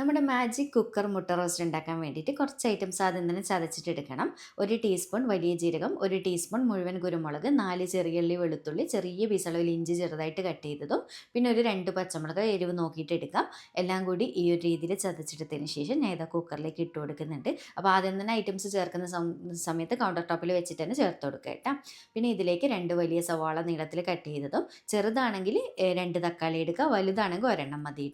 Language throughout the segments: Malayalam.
നമ്മുടെ മാജിക് കുക്കർ മുട്ട റോസ്റ്റ് ഉണ്ടാക്കാൻ വേണ്ടിയിട്ട് കുറച്ച് ഐറ്റംസ് ആദ്യം തന്നെ ചതച്ചിട്ടെടുക്കണം. ഒരു ടീസ്പൂൺ വലിയ ജീരകം ഒരു ടീസ്പൂൺ മുഴുവൻ കുരുമുളക് നാല് ചെറിയുള്ളി വെളുത്തുള്ളി ചെറിയ പീസളവിൽ ഇഞ്ചി ചെറുതായിട്ട് കട്ട് ചെയ്തതും പിന്നെ ഒരു രണ്ട് പച്ചമുളക് എരിവ് നോക്കിയിട്ട് എടുക്കാം എല്ലാം കൂടി ഈ ഒരു രീതിയിൽ ചതച്ചെടുത്തതിന് ശേഷം ഞാൻ ഇതാ കുക്കറിലേക്ക് ഇട്ട് കൊടുക്കുന്നുണ്ട്. അപ്പോൾ ആദ്യം തന്നെ ഐറ്റംസ് ചേർക്കുന്ന സമയത്ത് കൗണ്ടർ ടോപ്പിൽ വെച്ചിട്ട് തന്നെ ചേർത്ത് കൊടുക്കുക കേട്ടോ. പിന്നെ ഇതിലേക്ക് രണ്ട് വലിയ സവാള നീളത്തിൽ കട്ട് ചെയ്തതും ചെറുതാണെങ്കിൽ രണ്ട് തക്കാളി എടുക്കുക വലുതാണെങ്കിൽ ഒരെണ്ണം മതി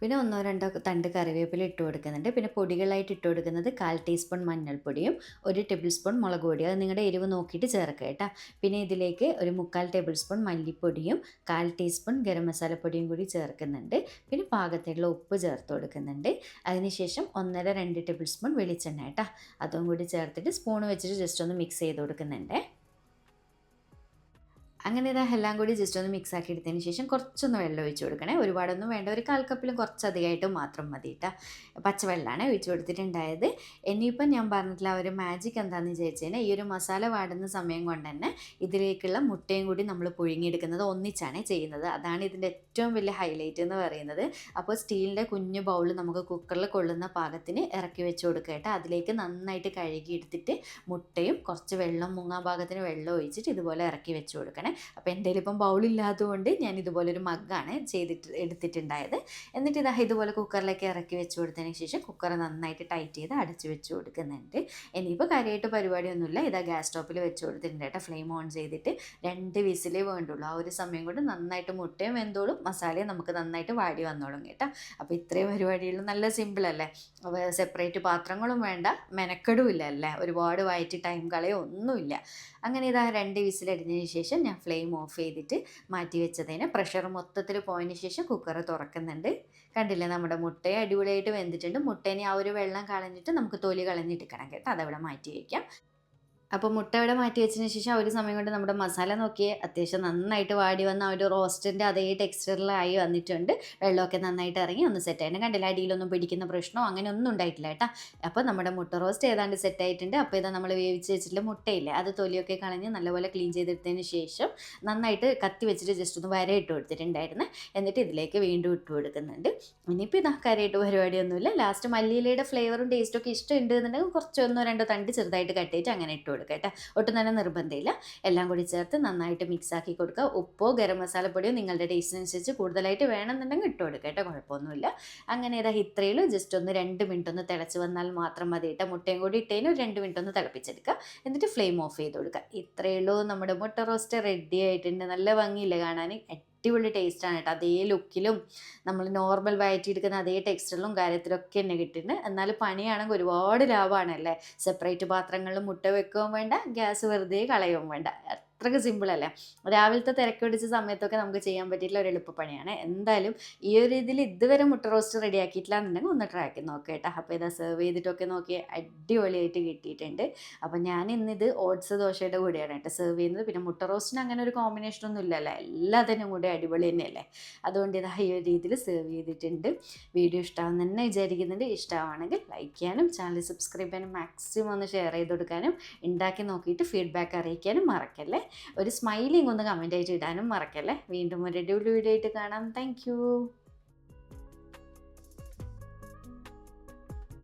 പിന്നെ ഒന്നോ രണ്ടോ തണ്ട് കറിവേപ്പില ഇട്ട് കൊടുക്കുന്നുണ്ട്. പിന്നെ പൊടികളായിട്ട് ഇട്ട് കൊടുക്കുന്നത് കാൽ ടീസ്പൂൺ മഞ്ഞൾപ്പൊടിയും ഒരു ടേബിൾ സ്പൂൺ മുളക് പൊടിയും. അത് നിങ്ങളുടെ എരിവ് നോക്കിയിട്ട് ചേർക്കുക കേട്ടോ. പിന്നെ ഇതിലേക്ക് ഒരു മുക്കാൽ ടേബിൾ സ്പൂൺ മല്ലിപ്പൊടിയും കാൽ ടീസ്പൂൺ ഗരം മസാലപ്പൊടിയും കൂടി ചേർക്കുന്നുണ്ട്. പിന്നെ പാകത്തിലുള്ള ഉപ്പ് ചേർത്ത് കൊടുക്കുന്നുണ്ട്. അതിനുശേഷം ഒന്നര രണ്ട് ടേബിൾ സ്പൂൺ വെളിച്ചെണ്ണ കേട്ടോ. അതും കൂടി ചേർത്തിട്ട് സ്പൂൺ വെച്ചിട്ട് ജസ്റ്റ് ഒന്ന് മിക്സ് ചെയ്ത് കൊടുക്കുന്നുണ്ട്. അങ്ങനെ ഇതാ എല്ലാം കൂടി ജസ്റ്റ് ഒന്ന് മിക്സ് ആക്കി എടുത്തതിന് ശേഷം കുറച്ചൊന്ന് വെള്ളം ഒഴിച്ചു കൊടുക്കണേ. ഒരുപാടൊന്നും വേണ്ട. ഒരു കാൽ കപ്പിലും കുറച്ച് അധികമായിട്ട് മാത്രം മതി കേട്ടോ പച്ചവെള്ളമാണ് ഒഴിച്ച് കൊടുത്തിട്ടുണ്ടായത്. ഇനിയിപ്പം ഞാൻ പറഞ്ഞിട്ടില്ല ആ ഒരു മാജിക് എന്താണെന്ന് വിചാരിച്ചു കഴിഞ്ഞാൽ ഈ ഒരു മസാല വാടുന്ന സമയം കൊണ്ട് തന്നെ ഇതിലേക്കുള്ള മുട്ടയും കൂടി നമ്മൾ പുഴുങ്ങിയെടുക്കുന്നത് ഒന്നിച്ചാണ് ചെയ്യുന്നത്. അതാണ് ഇതിന്റെ ഏറ്റവും വലിയ ഹൈലൈറ്റ് എന്ന് പറയുന്നത്. അപ്പോൾ സ്റ്റീലിന്റെ കുഞ്ഞു ബൗൾ നമുക്ക് കുക്കറിൽ കൊള്ളുന്ന പാകത്തിന് ഇറക്കി വെച്ച് കൊടുക്കുക കേട്ടോ അതിലേക്ക് നന്നായിട്ട് കഴുകിയെടുത്തിട്ട് മുട്ടയും കുറച്ച് വെള്ളം മുങ്ങാൻ പാകത്തിന് വെള്ളം ഒഴിച്ചിട്ട് ഇതുപോലെ ഇറക്കി വെച്ച് കൊടുക്കണേ. അപ്പോൾ എന്റെ ഇപ്പം ബൗളില്ലാത്തതുകൊണ്ട് ഞാൻ ഇതുപോലെ ഒരു മഗ്ഗാണ് ചെയ്തിട്ട് എടുത്തിട്ടുണ്ടായത്. എന്നിട്ട് ഇതാ ഇതുപോലെ കുക്കറിലേക്ക് ഇറക്കി വെച്ച് കൊടുത്തതിന് ശേഷം കുക്കർ നന്നായിട്ട് ടൈറ്റ് ചെയ്ത് അടച്ച് വെച്ച് കൊടുക്കുന്നുണ്ട്. ഇനിയിപ്പോൾ കാര്യമായിട്ട് പരിപാടിയൊന്നുമില്ല. ഇതാ ഗ്യാസ് സ്റ്റോപ്പിൽ വെച്ച് കൊടുത്തിട്ടുണ്ട് കേട്ടോ. ഫ്ലെയിം ഓൺ ചെയ്തിട്ട് രണ്ട് വിസിലേ വേണ്ടുള്ളൂ. ആ ഒരു സമയം കൊണ്ട് നന്നായിട്ട് മുട്ടയും വെന്തോളും. മസാലയും നമുക്ക് നന്നായിട്ട് വാടി വന്നോളും കേട്ടോ. അപ്പോൾ ഇത്രയും പരിപാടികളും നല്ല സിമ്പിൾ അല്ലേ? അപ്പോൾ സെപ്പറേറ്റ് പാത്രങ്ങളും വേണ്ട. മെനക്കെടുമില്ല അല്ലേ? ഒരുപാട് വയറ്റി ടൈം കളയോ ഒന്നുമില്ല. അങ്ങനെ ഇതാ രണ്ട് വിസിലടിഞ്ഞതിന് ശേഷം ഞാൻ ഫ്ലെയിം ഓഫ് ചെയ്തിട്ട് മാറ്റി വെച്ചതിന്. പ്രഷർ മൊത്തത്തിൽ പോയതിന് ശേഷം കുക്കർ തുറക്കുന്നുണ്ട്. കണ്ടില്ലേ? നമ്മുടെ മുട്ടയെ അടിപൊളിയായിട്ട് വെന്തിട്ടുണ്ട്. മുട്ടേനെ ആ ഒരു വെള്ളം കളഞ്ഞിട്ട് നമുക്ക് തൊലി കളഞ്ഞിട്ടിക്കണം കേട്ടോ. അതവിടെ മാറ്റി വയ്ക്കാം അപ്പോൾ മുട്ട ഇവിടെ മാറ്റി വെച്ചതിന് ശേഷം ഒരു സമയം കൊണ്ട് നമ്മുടെ മസാല നോക്കിയേ അത്യാവശ്യം നന്നായിട്ട് വാടി വന്ന ആ ഒരു റോസ്റ്റിന്റെ അതേ ടെക്സ്ചറിലായി വന്നിട്ടുണ്ട്. വെള്ളമൊക്കെ നന്നായിട്ട് ഇറങ്ങി ഒന്ന് സെറ്റ് ആയിട്ട് കണ്ടില്ല അടിയിലൊന്നും പിടിക്കുന്ന പ്രശ്നമോ അങ്ങനെ ഒന്നും ഉണ്ടായിട്ടില്ല കേട്ടോ. അപ്പോൾ നമ്മുടെ മുട്ട റോസ്റ്റ് ഏതാണ്ട് സെറ്റ് ആയിട്ടുണ്ട്. അപ്പോൾ ഇതാ നമ്മൾ വേവിച്ച് വെച്ചിട്ടുള്ള മുട്ടയില്ലേ അത് തൊലിയൊക്കെ കളഞ്ഞ് നല്ലപോലെ ക്ലീൻ ചെയ്തെടുത്തതിന് ശേഷം നന്നായിട്ട് കത്തി വെച്ചിട്ട് ജസ്റ്റ് ഒന്ന് വര ഇട്ട് കൊടുത്തിട്ടുണ്ടായിരുന്നു. എന്നിട്ട് ഇതിലേക്ക് വീണ്ടും ഇട്ട് കൊടുക്കുന്നുണ്ട്. ഇനിയിപ്പോൾ ഇതാ കാര്യമായിട്ട് പരിപാടിയൊന്നുമില്ല. ലാസ്റ്റ് മല്ലിയിലയുടെ ഫ്ലേവറും ടേസ്റ്റും ഒക്കെ ഇഷ്ടമുണ്ട് എന്നുണ്ടെങ്കിൽ കുറച്ച് ഒന്നോ രണ്ടോ തണ്ട് ചെറുതായിട്ട് കട്ട് ചെയ്തിട്ട് അങ്ങനെ ഇട്ട് കൊടുക്കുക കേട്ടോ. ഒട്ടും തന്നെ നിർബന്ധമില്ല. എല്ലാം കൂടി ചേർത്ത് നന്നായിട്ട് മിക്സ് ആക്കി കൊടുക്കുക ഉപ്പോ ഗരം മസാലപ്പൊടിയോ നിങ്ങളുടെ ടേസ്റ്റിനനുസരിച്ച് കൂടുതലായിട്ട് വേണമെന്നുണ്ടെങ്കിൽ ഇട്ട് കൊടുക്കുക കേട്ടോ. കുഴപ്പമൊന്നുമില്ല. അങ്ങനെ ഇതാ ഇത്രയുള്ളൂ. ജസ്റ്റ് ഒന്ന് രണ്ട് മിനിറ്റ് ഒന്ന് തിളച്ച് വന്നാൽ മാത്രം മതി കേട്ടോ. മുട്ടയും കൂടി ഇട്ടതിന് ഒരു രണ്ട് മിനിറ്റ് ഒന്ന് തിളപ്പിച്ചെടുക്കുക എന്നിട്ട് ഫ്ലെയിം ഓഫ് ചെയ്ത് കൊടുക്കുക ഇത്രയേ ഉള്ളൂ നമ്മുടെ മുട്ട റോസ്റ്റ് റെഡി ആയിട്ടുണ്ട്. നല്ല ഭംഗിയില്ല കാണാൻ? അടിപൊളി ടേസ്റ്റാണ് കേട്ടോ. അതേ ലുക്കിലും നമ്മൾ നോർമൽ വയറ്റി എടുക്കുന്ന അതേ ടെക്സ്ചറിലും കാര്യത്തിലൊക്കെ തന്നെ കിട്ടുന്നുണ്ട് എന്നാലും പണിയാണെങ്കിൽ ഒരുപാട് ലാഭമാണ് അല്ലേ? സെപ്പറേറ്റ് പാത്രങ്ങളിൽ മുട്ട വെക്കുകയും വേണ്ട ഗ്യാസ് വെറുതെ കളയുകയും വേണ്ട. അത്രയ്ക്ക് സിമ്പിൾ അല്ലേ? രാവിലത്തെ തിരക്ക് പിടിച്ച സമയത്തൊക്കെ നമുക്ക് ചെയ്യാൻ പറ്റിയിട്ടുള്ള ഒരു എളുപ്പപ്പണിയാണ്. എന്തായാലും ഈ ഒരു ഇതിൽ ഇതുവരെ മുട്ട റോസ്റ്റ് റെഡി ആക്കിയിട്ടില്ല എന്നുണ്ടെങ്കിൽ ഒന്ന് ട്രൈ ആക്കി നോക്കുക കേട്ടോ. അപ്പോൾ ഇതാ സെർവ് ചെയ്തിട്ടൊക്കെ നോക്കി അടിപൊളിയായിട്ട് കിട്ടിയിട്ടുണ്ട്. അപ്പോൾ ഞാൻ ഇന്നിത് ഓട്സ് ദോശയുടെ കൂടെയാണ് കേട്ടോ സെർവ് ചെയ്യുന്നത്. പിന്നെ മുട്ട റോസ്റ്റിന് അങ്ങനെ ഒരു കോമ്പിനേഷൻ ഒന്നും ഇല്ലല്ലോ? എല്ലാത്തിനും കൂടെ അടിപൊളി തന്നെയല്ലേ? അതുകൊണ്ട് ഇതാ ഈ ഒരു രീതിയിൽ സെർവ് ചെയ്തിട്ടുണ്ട്. വീഡിയോ ഇഷ്ടമാണെന്ന് തന്നെ വിചാരിക്കുന്നുണ്ട്. ഇഷ്ടമാണെങ്കിൽ ലൈക്ക് ചെയ്യാനും ചാനൽ സബ്സ്ക്രൈബ് ചെയ്യാനും മാക്സിമം ഒന്ന് ഷെയർ ചെയ്ത് കൊടുക്കാനും ഉണ്ടാക്കി നോക്കിയിട്ട് ഫീഡ്ബാക്ക് അറിയിക്കാനും മറക്കല്ലേ? ഒരു സ്മൈലിംഗ് ഒന്ന് കമന്റ് ആയിട്ട് ഇടാനും മറക്കല്ലേ? വീണ്ടും ഒരു അടിപൊളി വീഡിയോ ആയിട്ട് കാണാം. താങ്ക്